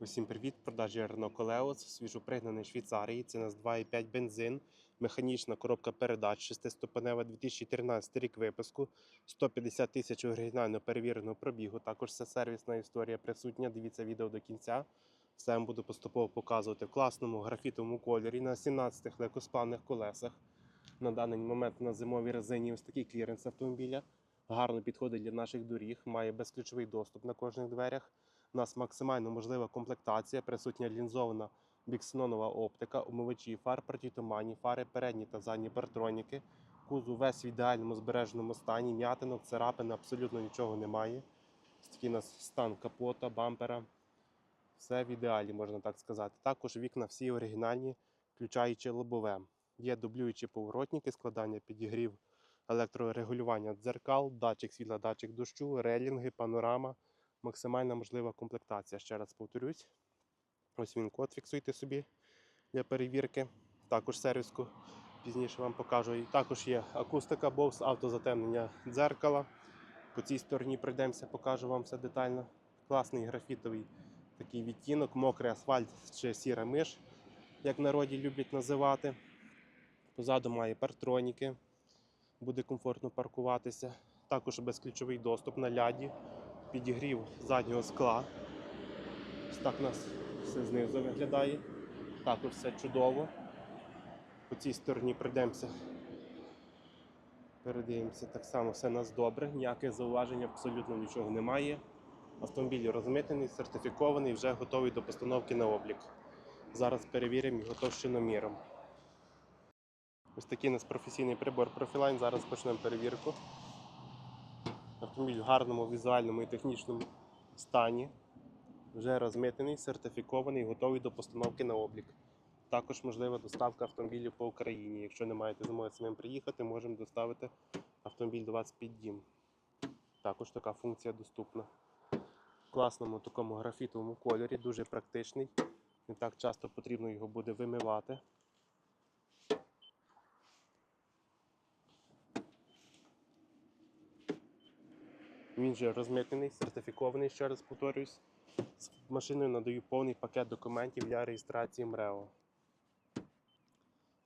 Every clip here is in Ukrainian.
Усім привіт! Продажі Renault Koleos, свіжопригнаний з Швейцарії. Це нас 2,5 бензин, механічна коробка передач, шестиступенева 2013 рік випуску, 150 тисяч оригінально перевіреного пробігу. Також це сервісна історія присутня. Дивіться відео до кінця. Все вам буду поступово показувати в класному графітовому кольорі на 17 легкосплавних колесах. На даний момент на зимовій резині ось такий кліренс автомобіля. Гарно підходить для наших доріг, має безключовий доступ на кожних дверях. У нас максимально можлива комплектація, присутня лінзована біксенонова оптика, умивачі фар, протитуманні, фари передні та задні партроніки. Кузов весь в ідеальному збереженому стані, м'ятинок, царапин, абсолютно нічого немає. Ось такий у нас стан капота, бампера. Все в ідеалі, можна так сказати. Також вікна всі оригінальні, включаючи лобове. Є дублюючі поворотники, складання підігрів, електрорегулювання дзеркал, датчик світла, датчик дощу, релінги, панорама максимальна можлива комплектація. Ще раз повторюсь. Ось він код фіксуйте собі для перевірки. Також сервіску пізніше вам покажу. І також є акустика Bose, автозатемнення дзеркала. По цій стороні пройдемося, покажу вам все детально. Класний графітовий такий відтінок, мокрий асфальт чи сіра миш, як народі люблять називати. Позаду має партроніки, буде комфортно паркуватися. Також безключовий доступ на ляді підігрів заднього скла. Ось так у нас все знизу виглядає. Також все чудово. По цій стороні пройдемося. Передивимося, так само все у нас добре, ніяких зауважень абсолютно нічого немає. Автомобіль розмитений, сертифікований, вже готовий до постановки на облік. Зараз перевіримо його товщиноміром. Ось такий у нас професійний прибор Profiline. Зараз почнемо перевірку. Автомобіль в гарному візуальному і технічному стані. Вже розмитений, сертифікований, готовий до постановки на облік. Також можлива доставка автомобілів по Україні. Якщо не маєте змоги самим приїхати, можемо доставити автомобіль до вас під дім. Також така функція доступна. В класному такому графітовому кольорі, дуже практичний. Не так часто потрібно його буде вимивати. Він вже розмитнений, сертифікований, ще раз повторюсь. З машиною надаю повний пакет документів для реєстрації МРЕО.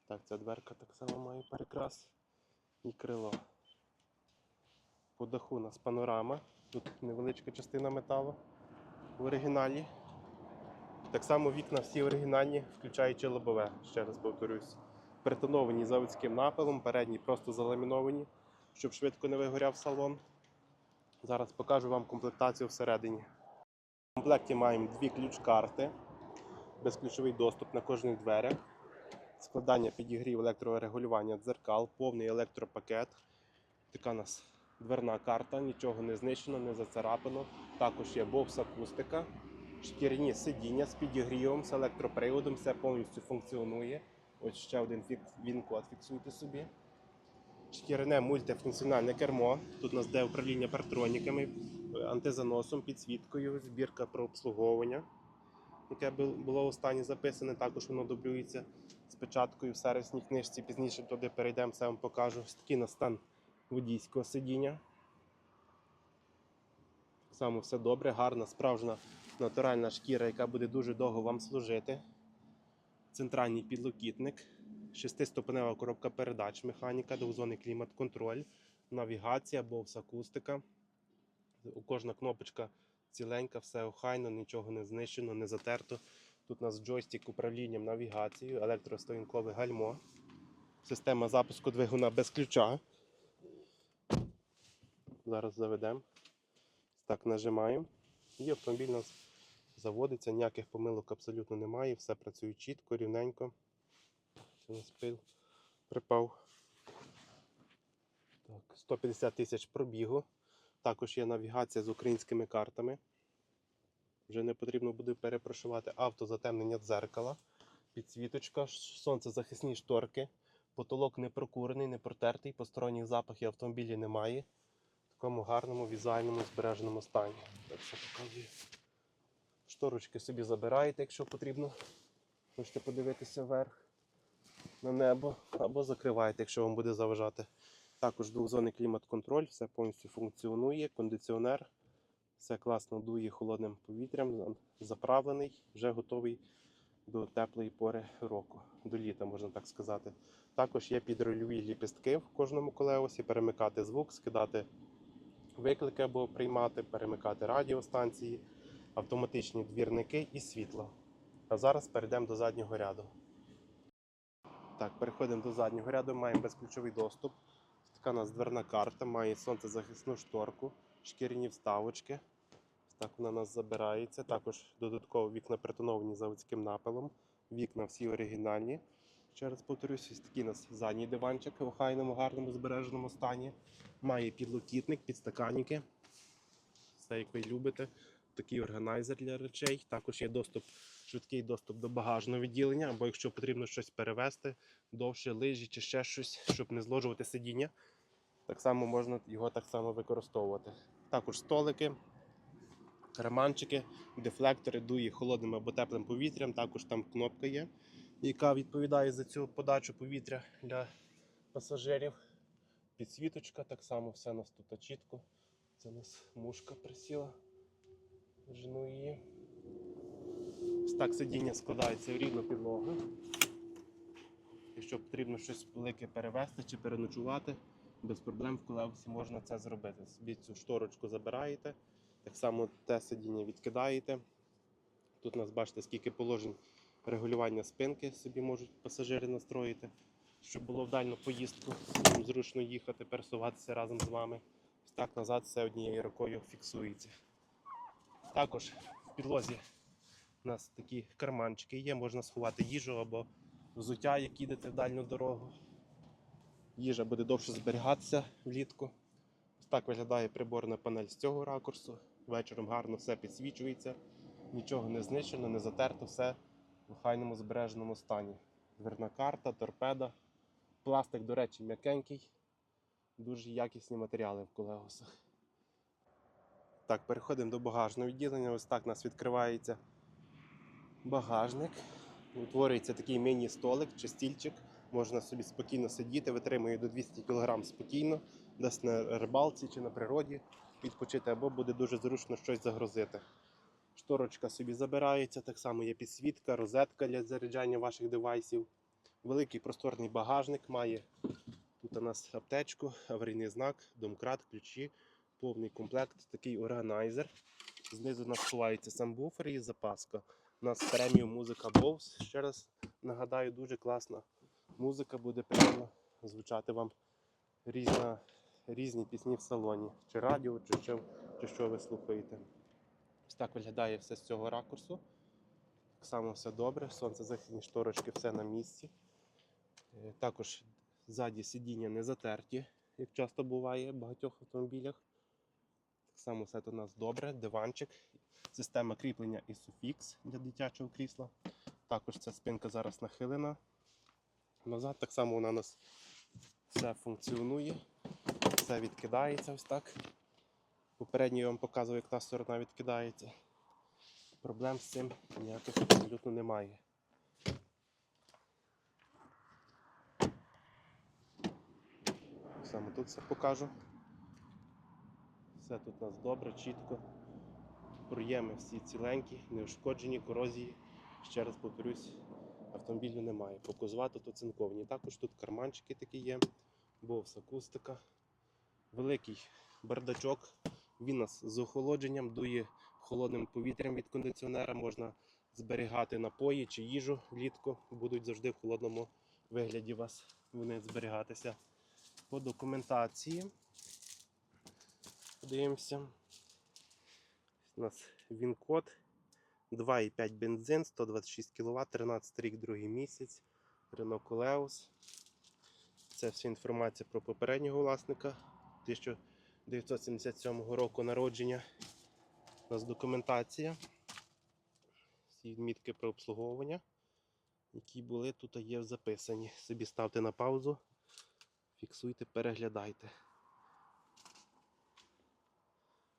Так, ця дверка так само має перекрас і крило. По даху у нас панорама. Тут невеличка частина металу в оригіналі. Так само вікна всі оригінальні, включаючи лобове, ще раз повторюсь. Притоновані заводським напилом, передні просто заламіновані, щоб швидко не вигоряв салон. Зараз покажу вам комплектацію всередині. В комплекті маємо дві ключ-карти, безключовий доступ на кожних дверях, складання підігрів електрорегулювання дзеркал, повний електропакет. Така у нас дверна карта, нічого не знищено, не зацарапано. Також є бокс акустика, шкіряні сидіння з підігрівом, з електроприводом, все повністю функціонує. Ось ще один він-код фіксуйте собі. Шкіряне мультифункціональне кермо. Тут у нас де управління партроніками, антизаносом, підсвіткою, збірка про обслуговування, яке було у стані записане. Також воно дублюється з печаткою в сервісній книжці. Пізніше туди перейдемо, все вам покажу. Ось такий на стан водійського сидіння. Так само все добре, гарна, справжня натуральна шкіра, яка буде дуже довго вам служити. Центральний підлокітник. Шестиступенева коробка передач, механіка, двозонний клімат-контроль, навігація, бовс акустика. У Кожна кнопочка ціленька, все охайно, нічого не знищено, не затерто. Тут у нас джойстик управлінням навігацією, електростоянкове гальмо, система запуску двигуна без ключа. Зараз заведемо. Так, нажимаємо. І автомобіль у нас заводиться, ніяких помилок абсолютно немає, все працює чітко, рівненько. Нас пил припав. Так, 150 тисяч пробігу. Також є навігація з українськими картами. Вже не потрібно буде перепрошувати автозатемнення дзеркала, підсвіточка, сонцезахисні шторки, потолок не прокурений, не протертий, посторонніх запахів автомобілі немає. В такому гарному візуальному збереженому стані. Так що показую. Шторочки собі забираєте, якщо потрібно. Можете подивитися вверх на небо або закриваєте, якщо вам буде заважати. Також двохзонний клімат-контроль, все повністю функціонує, кондиціонер, Все класно дує холодним повітрям, заправлений, вже готовий до теплої пори року, до літа, можна так сказати. Також є підрольові ліпістки в кожному колеосі, перемикати звук, скидати виклики або приймати, перемикати радіостанції, автоматичні двірники і світло. А зараз перейдемо до заднього ряду. Так, переходимо до заднього ряду, маємо безключовий доступ. Така у нас дверна карта, має сонцезахисну шторку, шкіряні вставочки. Так вона у нас забирається. Також додатково вікна притоновані заводським напилом. Вікна всі оригінальні. Ще раз повторюсь, ось такий у нас задній диванчик в охайному, гарному збереженому стані. Має підлокітник, підстаканники. Все, як ви любите. Такий органайзер для речей. Також є доступ, швидкий доступ до багажного відділення, або якщо потрібно щось перевезти, довше лижі чи ще щось, щоб не зложувати сидіння. Так само можна його так само використовувати. Також столики, карманчики, дефлектори дує холодним або теплим повітрям. Також там кнопка є, яка відповідає за цю подачу повітря для пасажирів. Підсвіточка, так само все у нас тут чітко. Це у нас мушка присіла. Жену її. Ось так сидіння складається в рівну підлогу. Якщо потрібно щось велике перевезти чи переночувати, без проблем в колеусі можна це зробити. Собі цю шторочку забираєте, так само те сидіння відкидаєте. Тут у нас бачите, скільки положень регулювання спинки собі можуть пасажири настроїти, щоб було в дальну поїздку, зручно їхати, пересуватися разом з вами. Ось так назад все однією рукою фіксується. Також в підлозі у нас такі карманчики є, можна сховати їжу або взуття, як їдете в дальню дорогу. Їжа буде довше зберігатися влітку. Ось так виглядає приборна панель з цього ракурсу. Вечором гарно все підсвічується, нічого не знищено, не затерто, все в охайному збереженому стані. Дверна карта, торпеда. Пластик, до речі, м'якенький. Дуже якісні матеріали в колеосах. Так, переходимо до багажного відділення. Ось так у нас відкривається багажник. Утворюється такий міні-столик чи стільчик. Можна собі спокійно сидіти, витримує до 200 кг спокійно, десь на рибалці чи на природі відпочити, або буде дуже зручно щось загрузити. Шторочка собі забирається, так само є підсвітка, розетка для заряджання ваших девайсів. Великий просторний багажник має тут у нас аптечку, аварійний знак, домкрат, ключі, повний комплект, такий органайзер. Знизу у нас ховається сам буфер і запаска. У нас преміум музика Bose. Ще раз нагадаю, дуже класна музика буде приємно звучати вам різна, різні пісні в салоні, чи радіо, чи що, чи що ви слухаєте. Ось так виглядає все з цього ракурсу. Так само все добре, сонцезахисні шторочки, все на місці. Е, Також ззаді сидіння не затерті, як часто буває в багатьох автомобілях. Само все у нас добре, диванчик, система кріплення Isofix для дитячого крісла. Також ця спинка зараз нахилена назад. Так само вона у нас все функціонує, все відкидається ось так. Попередньо я вам показував, як та сторона відкидається. Проблем з цим ніяких абсолютно немає. Само тут все покажу. Все тут у нас добре, чітко. Проєми всі ціленькі, неушкоджені, корозії. Ще раз повторюсь, автомобілю немає. Покузувати тут цинковні. Також тут карманчики такі є, бовс акустика. Великий бардачок. Він нас з охолодженням, дує холодним повітрям від кондиціонера. Можна зберігати напої чи їжу влітку. Будуть завжди в холодному вигляді вас вони зберігатися. По документації. Подивимося. У нас він-код 2,5 бензин, 126 кВт, 13 рік, другий місяць. Renault Coleos. Це вся інформація про попереднього власника 1977 року народження. У нас документація. Всі відмітки про обслуговування, які були тут є записані. Собі ставте на паузу, фіксуйте, переглядайте.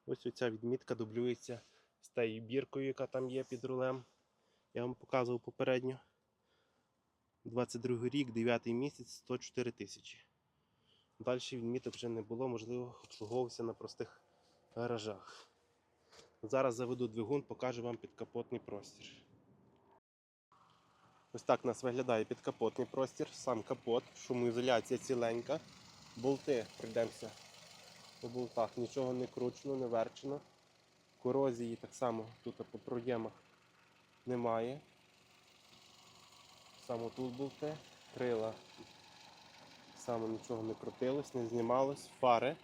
Ось оця відмітка дублюється з тією біркою, яка там є під рулем. Я вам показував попередньо. 22 рік, 9 місяць, 104 тисячі. Далі відміток вже не було, можливо, обслуговувався на простих гаражах. Зараз заведу двигун, покажу вам підкапотний простір. Ось так у нас виглядає підкапотний простір, сам капот, шумоізоляція ціленька. Болти, прийдемося по болтах, нічого не кручено, не верчено. Корозії так само тут по проємах немає. Саме тут болти, крила. Саме нічого не крутилось, не знімалось, фари.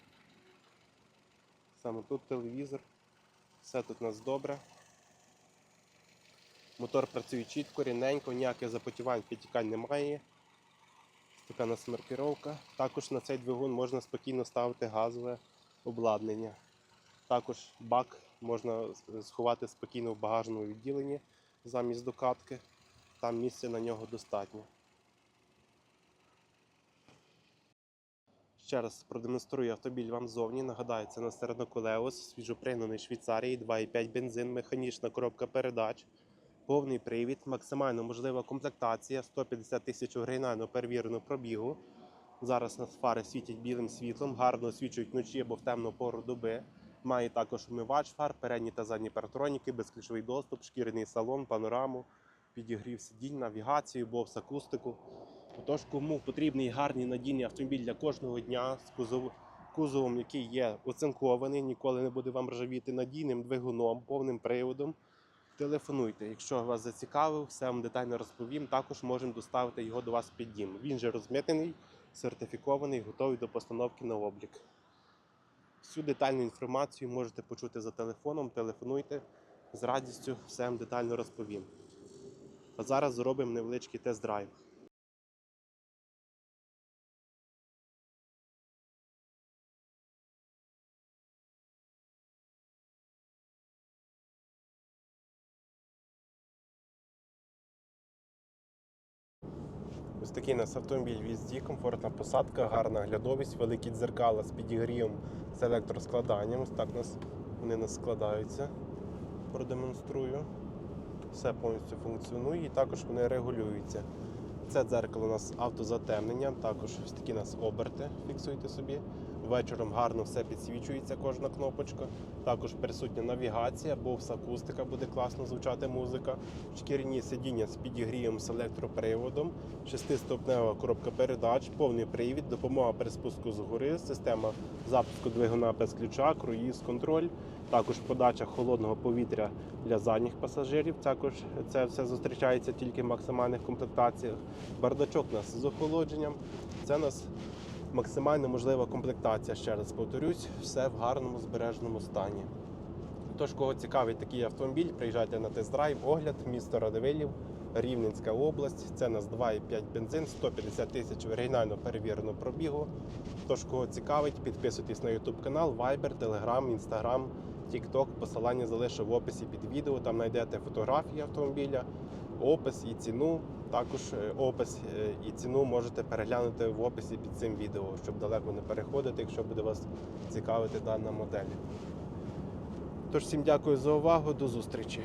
Саме тут телевізор. Все тут у нас добре. Мотор працює чітко, рівненько, ніяких запотівань, підтікань немає. Така у нас маркировка. Також на цей двигун можна спокійно ставити газове обладнання. Також бак можна сховати спокійно в багажному відділенні замість докатки. Там місця на нього достатньо. Ще раз продемонструю автомобіль вам ззовні. Нагадаю, це на Середноколеус, свіжопригнаний Швейцарії, 2,5 бензин, механічна коробка передач, повний привід, максимально можлива комплектація, 150 тисяч оригінально перевіреного пробігу. Зараз нас фари світять білим світлом, гарно освічують вночі або в темну пору доби. Має також вмивач фар, передні та задні паратроніки, безключовий доступ, шкіряний салон, панораму, підігрів сидінь, навігацію, бовс акустику. Отож, кому потрібний гарний надійний автомобіль для кожного дня з кузов, кузовом, який є оцинкований, ніколи не буде вам ржавіти надійним двигуном, повним приводом. Телефонуйте, якщо вас зацікавив, все вам детально розповім. Також можемо доставити його до вас під дім. Він же розмитнений, сертифікований, готовий до постановки на облік. Всю детальну інформацію можете почути за телефоном. Телефонуйте з радістю, все вам детально розповім. А зараз зробимо невеличкий тест-драйв. Ось такий у нас автомобіль в їзді, комфортна посадка, гарна глядовість, великі дзеркала з підігрівом, з електроскладанням. Ось так нас вони у нас складаються. Продемонструю. Все повністю функціонує і також вони регулюються. Це дзеркало у нас автозатемнення, також ось такі у нас оберти, фіксуйте собі. Вечором гарно все підсвічується, кожна кнопочка. Також присутня навігація, бовс акустика буде класно звучати музика. Шкіряні сидіння з підігрієм з електроприводом, шестиступнева коробка передач, повний привід, допомога при спуску з гори, система запуску двигуна без ключа, круїз, контроль. Також подача холодного повітря для задніх пасажирів. Також це все зустрічається тільки в максимальних комплектаціях. Бардачок нас з охолодженням. Це нас максимально можлива комплектація. Ще раз повторюсь, все в гарному збереженому стані. Тож, кого цікавить такий автомобіль, приїжджайте на тест-драйв, огляд, місто Радивилів, Рівненська область. Це нас 2,5 бензин, 150 тисяч оригінально перевірено пробігу. Тож, кого цікавить, підписуйтесь на YouTube канал, Viber, Telegram, Instagram, TikTok. Посилання залишу в описі під відео. Там знайдете фотографії автомобіля, опис і ціну. Також е, опис е, і ціну можете переглянути в описі під цим відео, щоб далеко не переходити, якщо буде вас цікавити дана модель. Тож всім дякую за увагу, до зустрічі.